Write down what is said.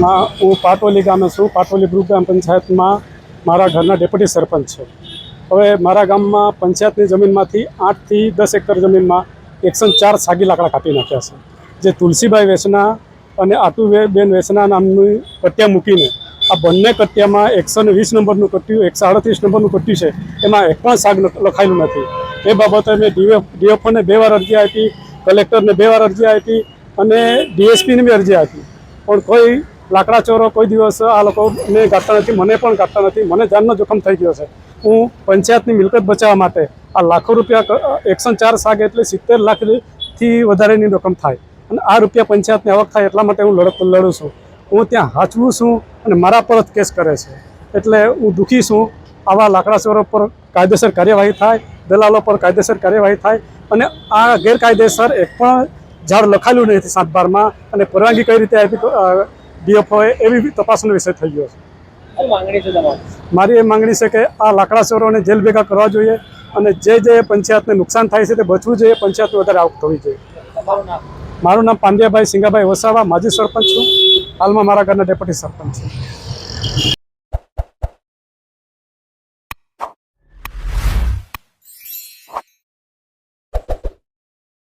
માં હું પાટોલી ગામે છું. પાટોલી ગ્રુપ ગ્રામ પંચાયતમાં મારા ઘરના ડેપ્યુટી સરપંચ છે. હવે મારા ગામમાં પંચાયતની જમીનમાંથી આઠથી દસ એકર જમીનમાં એકસો ચાર સાગી લાકડા કાપી નાખ્યા છે. જે તુલસીભાઈ વેસના અને આટુબેન વેસના નામની કટ્યા મૂકીને આ બંને કટ્યામાં એકસો ને વીસ નંબરનું કટ્યું, એકસો આડત્રીસ નંબરનું કટ્યું છે. એમાં એક પણ સાગ લખાયેલું નથી. એ બાબતે મેં ડીએફ ડીએફઓને બે વાર અરજી આપી, કલેક્ટરને બે વાર અરજી આપી અને ડીએસપીને બી અરજી આપી. પણ કોઈ લાકડા ચોરો કોઈ દિવસ આ લોકોને કાઢતા નથી, મને પણ કાઢતા નથી, મને જાનનો જોખમ થઈ ગયો છે. હું પંચાયતની મિલકત બચાવવા માટે આ લાખો રૂપિયા એકસો ચાર સાગ એટલે સિત્તેર લાખથી વધારેની રકમ થાય અને આ રૂપિયા પંચાયતની આવક થાય એટલા માટે હું લડત લડું છું. હું ત્યાં હાચવું છું અને મારા પર જ કેસ કરે છે. એટલે હું દુઃખી છું. આવા લાકડા ચોરો પર કાયદેસર કાર્યવાહી થાય, દલાલો પર કાયદેસર કાર્યવાહી થાય અને આ ગેરકાયદેસર એક પણ ઝાડ લખાયેલું નથી સાત બારમાં અને પરવાનગી કઈ રીતે આપી ડીએફઓએ એવી તપાસનો વિષય થઈ ગયો છે. મારી એ માંગણી છે કે આ લાકડા ચોરોને જેલ ભેગા કરવા જોઈએ અને જે જે પંચાયતને નુકસાન થાય છે તે બચવું જોઈએ પંચાયત વધારે આવક થવી જોઈએ. મારું નામ પાંડ્યાભાઈ સિંગાભાઈ વસાવા માજી સરપંચ છું. હાલમાં મારા ઘરના ડેપ્યુટી સરપંચ છું.